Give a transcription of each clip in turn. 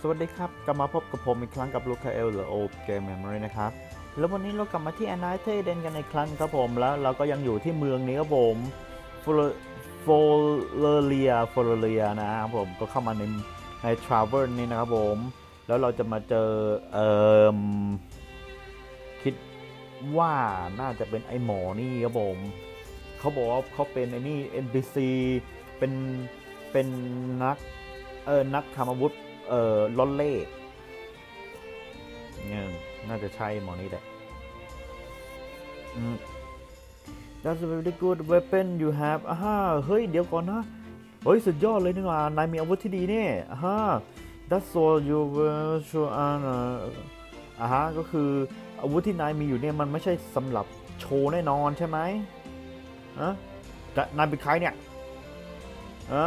สวัสดีครับ กลับมาพบกับผมอีกครั้งกับลูคาเอลหรือโอเกมเมมโมรีนะครับ แล้ววันนี้เรากลับมาที่ a n i t e d e n กันในครั้งครับผม แล้วเราก็ยังอยู่ที่เมืองนี้ครับผมโฟลเรียโฟลเรียนะครับผม ก็เข้ามาในในทราเวลนี่นะครับผม แล้วเราจะมาเจอ เอ่อ คิดว่าน่าจะเป็นไอหมอนี่ครับผม เขาบอกว่าเขาเป็นไอนี่ NPC เป็น เป็นนัก เออ นักทำอาวุธ เอ่อลอนเล่เนี่ยน่าจะใช่หมอนี่แหละอืม That's a very good weapon you have อ่าฮะเฮ้ย เดี๋ยวก่อนนะเฮ้ย สุดยอดเลยนี่หว่านายมีอาวุธที่ดีเนี่ยอ่าฮะ That's all you will show on อ่าฮะ ก็คืออาวุธที่นายมีอยู่เนี่ย มันไม่ใช่สำหรับโชว์แน่นอนใช่ไหมอะแต่นายเป็นใครเนี่ยอะ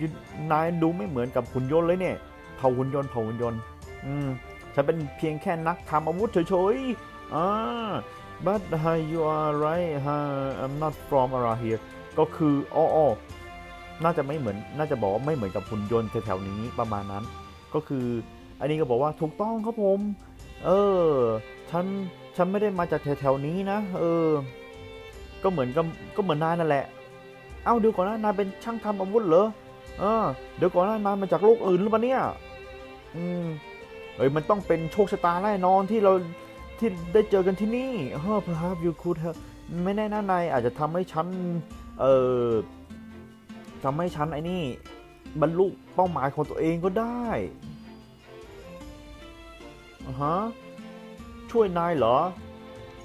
ยูนายดูไม่เหมือนกับหุ่นยนต์เลยเนี่ยเผ่าหุ่นยนต์เผ่าหุ่นยนต์ อืมฉันเป็นเพียงแค่นักทำอาวุธเฉยๆอ่า but uh, you are right uh, I'm not from around here ก็คืออ้ออน่าจะไม่เหมือน น่าจะบอกว่าไม่เหมือนกับหุ่นยนต์แถวๆนี้ประมาณนั้น ก็คือ อันนี้ก็บอกว่าถูกต้องครับผม เออ ฉัน ฉันไม่ได้มาจากแถวๆนี้นะ เออ ก็เหมือนกับ ก็เหมือนนายนั่นแหละ เอ้าเดี๋ยวก่อนนะ นายเป็นช่างทำอาวุธเหรอ เออ เดี๋ยวก่อนนะ นายมาจากโลกอื่นหรือเปล่าเนี่ย อืมเฮ้ยมันต้องเป็นโชคชะตาแน่นอนที่เราที่ได้เจอกันที่นี่เฮ้อ perhaps you could have ไม่แน่นะนายอาจจะทำให้ฉัน เอ่อทำให้ฉันไอ้นี่บรรลุเป้าหมายของตัวเองก็ได้อ่าฮะ ช่วยนายเหรอ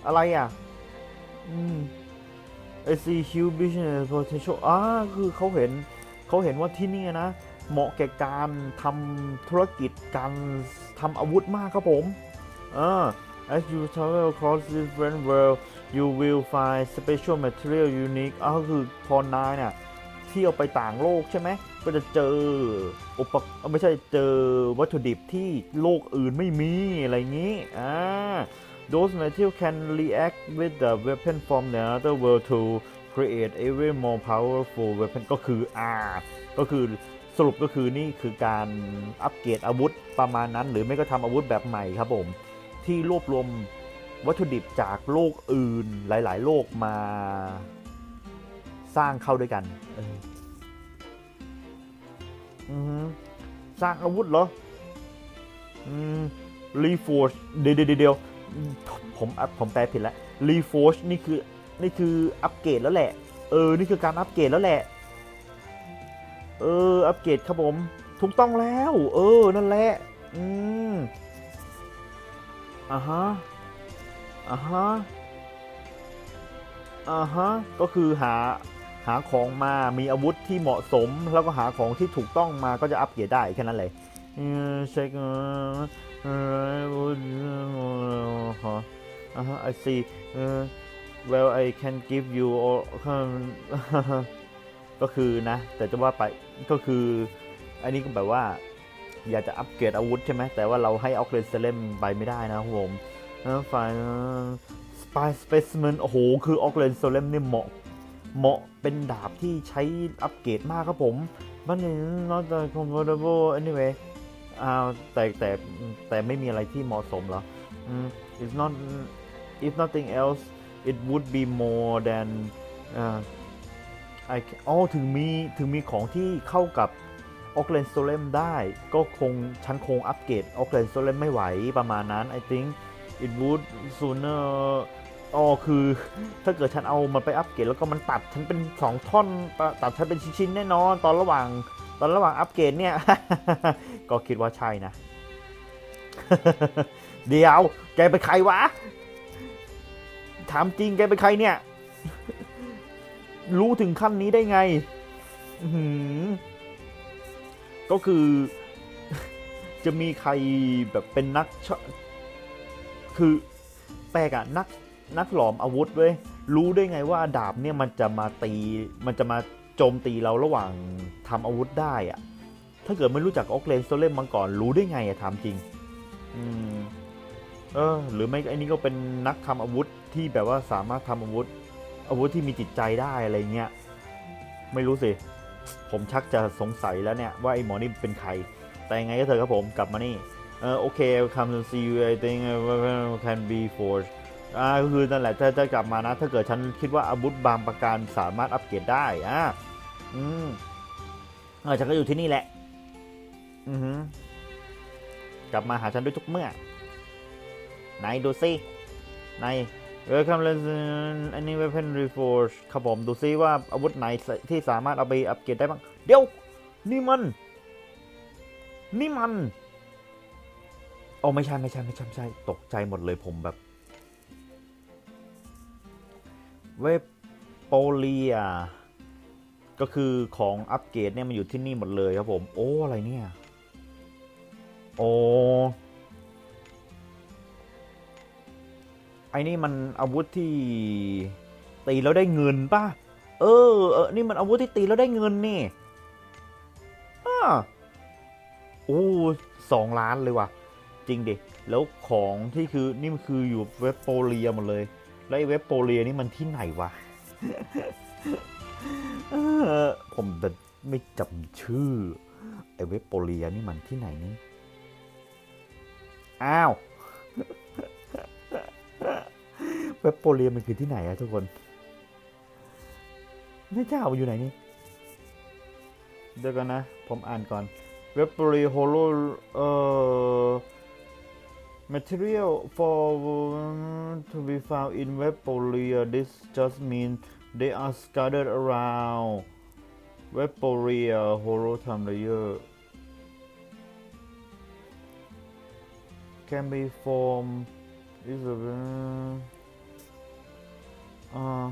อะไรอะ อืม I see huge business potential อ่าคือเขาเห็นเขาเห็นว่าที่นี่นะ เหมาะแก่การทำธุรกิจการทำอาวุธมากครับผมอ่า As you travel across different world you will find special material unique อ่าก็คือพอนายเนี่ยเที่ยวไปต่างโลกใช่ไหมก็จะเจออุปกรณ์ไม่ใช่เจอวัตถุดิบที่โลกอื่นไม่มีอะไรอย่างนี้อ่า Those material can react with the weapon from the other world to create even more powerful weapon ก็คืออ่าก็คือ สรุปก็คือนี่คือการอัปเกรดอาวุธประมาณนั้น หรือไม่ก็ทำอาวุธแบบใหม่ครับผม ที่รวบรวมวัตถุดิบจากโลกอื่นหลาย ๆ โลกมาสร้างเข้าด้วยกันเอออือฮึสร้างอาวุธเหรอ อืมรีฟอร์เดี๋ยวเดี๋ยวเดี๋ยวผมอัพผมแปลผิดแล้วรีฟอร์นี่คือนี่คืออัปเกรดแล้วแหละ เออ นี่คือการอัปเกรดแล้วแหละ เออ อัปเกรดครับผม ถูกต้องแล้ว เออ นั่นแหละ อืมอ่าฮะอ่าฮะอ่าฮะ ก็คือหาหาของมา มีอาวุธที่เหมาะสม แล้วก็หาของที่ถูกต้องมาก็จะอัปเกรดได้แค่นั้นเลยเออเช็คเออเอออ่าฮะ I see เออ well I can give you all ก็คือนะ แต่จะว่าไปก็คืออันนี้ก็แบบว่า อยากจะอัปเกรดอาวุธใช่ไหมแต่ว่าเราให้ออกเลนเซเลมไปไม่ได้นะครับผมฝ่ายสปายสเปซเมนโอ้โห คือออกเลนเซเลมเนี่ยเหมาะเหมาะเป็นดาบที่ใช้อัปเกรดมากครับผมมันนี่ not the comfortable anyway อ้าวแต่แต่แต่ไม่มีอะไรที่เหมาะสมเหรออืม if not if nothing else it would be more than อ่า I อ๋อถึงมีถึงมีของที่เข้ากับออกเลนโซเลมได้ ก็คงฉันคงอัปเกรดออกเลนโซเลมไม่ไหวประมาณนั้น I think it would sooner อ๋อคือถ้าเกิดฉันเอามันไปอัปเกรดแล้วก็มันตัดฉันเป็นสองท่อนตตัดฉันเป็นชิ้นๆแน่นอน ตอนระหว่างตอนระหว่างอัปเกรดเนี่ย ก็คิดว่าใช่นะ เดี๋ยวแกเป็นใครวะ ถามจริงแกเป็นใครเนี่ย รู้ถึงขั้นนี้ได้ไงอือหือก็คือ จะมีใครแบบเป็นนัก คือแปลกอะนักนักหลอมอาวุธเว้ยรู้ได้ไงว่าดาบเนี่ยมันจะมาตี มันจะมาโจมตีเราระหว่างทำอาวุธได้อะถ้าเกิดไม่รู้จักออกเลนโซเลมมาก่อน รู้ได้ไงอะถามจริง อืมเออ หรือไม่ไอ้นี่ก็เป็นนักทำอาวุธที่แบบว่าสามารถทำอาวุธ อาวุธที่มีจิตใจได้อะไรเงี้ยไม่รู้สิ ผมชักจะสงสัยแล้วเนี่ยว่าไอ้หมอนี่เป็นใคร แต่ยังไงก็เถอะครับผมกลับมานี่เออโอเค come to see you I think can be forged อ่าก็คือนั่นแหละถ้าจะกลับมานะ ถ้าเกิดฉันคิดว่าอาวุธบางประการสามารถอัปเกรดได้อ่าอืมเออฉันก็อยู่ที่นี่แหละ อือหือกลับมาหาฉันด้วยทุกเมื่อ ไหนดูสิ ไหน Welcome to any weapon reforge ครับผมดูซิว่าอาวุธไหนที่สามารถเอาไปอัปเกรดได้บ้าง เดี๋ยว นี่มัน นี่มัน โอ้ไม่ใช่ไม่ใช่ไม่ใช่ไม่ใช่ ตกใจหมดเลยผมแบบ เวบโปเลียก็คือของอัปเกรดเนี่ยมันอยู่ที่นี่หมดเลยครับผม โอ้ อะไรเนี่ย โอ้ ไอ้นี่มันอาวุธที่ตีแล้วได้เงินป่ะ เออ เออ นี่มันอาวุธที่ตีแล้วได้เงินนี่อ้าโอ้สองล้านเลยว่ะ จริงดิ แล้วของที่คือนี่มันคืออยู่เว็บโปเลียหมดเลย แล้วไอ้เว็บโปเลียนี่มันที่ไหนวะผมแต่ไม่จำชื่อ ไอ้เว็บโปเลียนี่มันที่ไหนนี่ อ้าว เว็บโปเลียมันคือที่ไหนอะทุกคนแม่เจ้าอยู่ไหนนี่ เดี๋ยวกันนะ ผมอ่านก่อน เว็บโปเลีโฮโลเอ่อ material for to be found in web polia this just means they are scattered around web polia holo time layer can be formed is a อ่า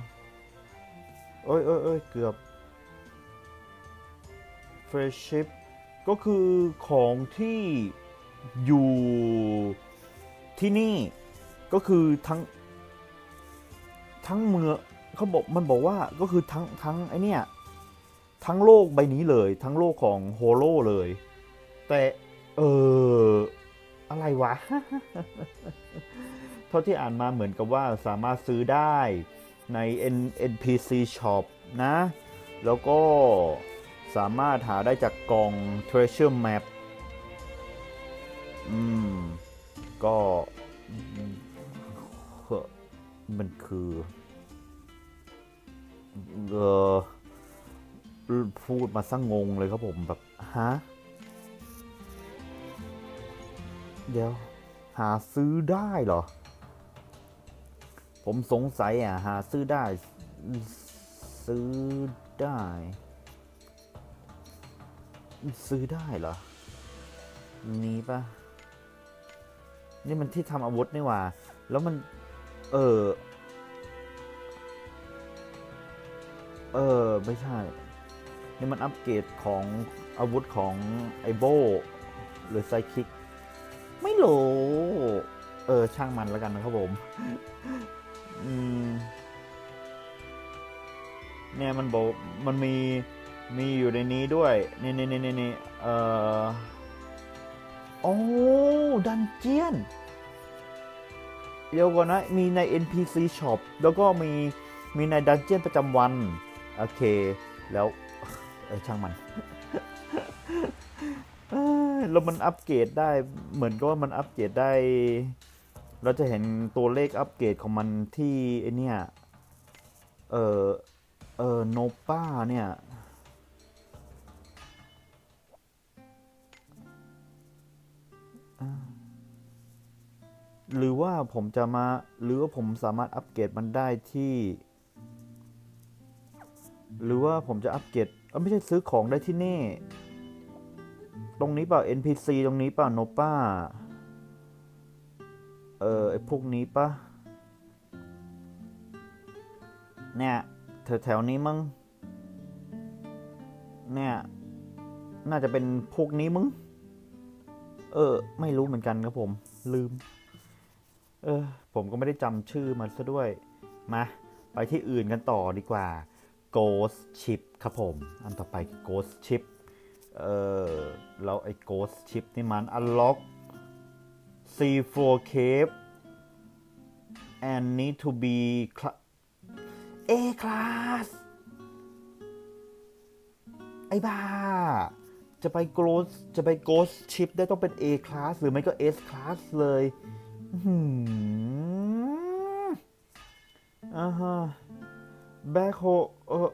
เอ้ยเอ้ยเอ้ยเกือบ fresh ship ก็คือของที่อยู่ที่นี่ก็คือทั้ง ทั้งเมืองเขาบอกมันบอกว่าก็คือทั้งทั้งไอเนี่ยทั้งโลกใบนี้เลย ทั้งโลกของโฮโลเลย แต่เอออะไรวะ เท่าที่อ่านมาเหมือนกับว่าสามารถซื้อได้ ใน N NPC Shop นะ แล้วก็สามารถหาได้จากกล่อง Treasure Map อืม ก็เฮ้อมันคือเออพูดมาสั่งงงเลยครับผมแบบ ฮะ เดี๋ยว หาซื้อได้เหรอ ผมสงสัยอะ หาซื้อได้ ซื้อได้ ซื้อได้เหรอ นี้ปะนี่มันที่ทำอาวุธนี่ว่า แล้วมัน เออ เออ ไม่ใช่ นี่มันอัปเกรดของอาวุธของไอโบหรือไซคิก ไม่รู้ เออ ช่างมันแล้วกันนะครับผม อืมเนี่ยมันบอกมันมีมีอยู่ในนี้ด้วย นี่นี่นี่นี่เอ่อโอ้ดันเจียนเดี๋ยวก่อนนะ มีใน NPC Shop แล้วก็มีมีในดันเจียนประจำวัน โอเค แล้วเออช่างมันแล้วมันอัปเกรดได้เหมือนกับว่ามันอัปเกรดได้ เราจะเห็นตัวเลขอัปเกรดของมันที่ไอเนี่ย เออเออโนป้าเนี่ย หรือว่าผมจะมา หรือว่าผมสามารถอัปเกรดมันได้ที่ หรือว่าผมจะอัปเกรดอ้าไม่ใช่ซื้อของได้ที่นี่ ตรงนี้เปล่า NPC ตรงนี้เปล่าโนป้า เออไอพวกนี้ปะเนี่ยแถวแถวๆนี้มั้งเนี่ย น่าจะเป็นพวกนี้มั้งเออ ไม่รู้เหมือนกันครับผม ลืม เออ ผมก็ไม่ได้จำชื่อมันซะด้วย มา ไปที่อื่นกันต่อดีกว่า Ghost Ship ครับผม อันต่อไป Ghost Ship เออแล้วไอ้ Ghost Ship นี่มัน Unlock C4 Cave and need to be cla- A class ไอ้บ้า จะไปโกลสจะไปโกสชิปได้ต้องเป็น A class หรือไม่ก็ S class เลยอื้มอ่าฮะแบคโฮเออ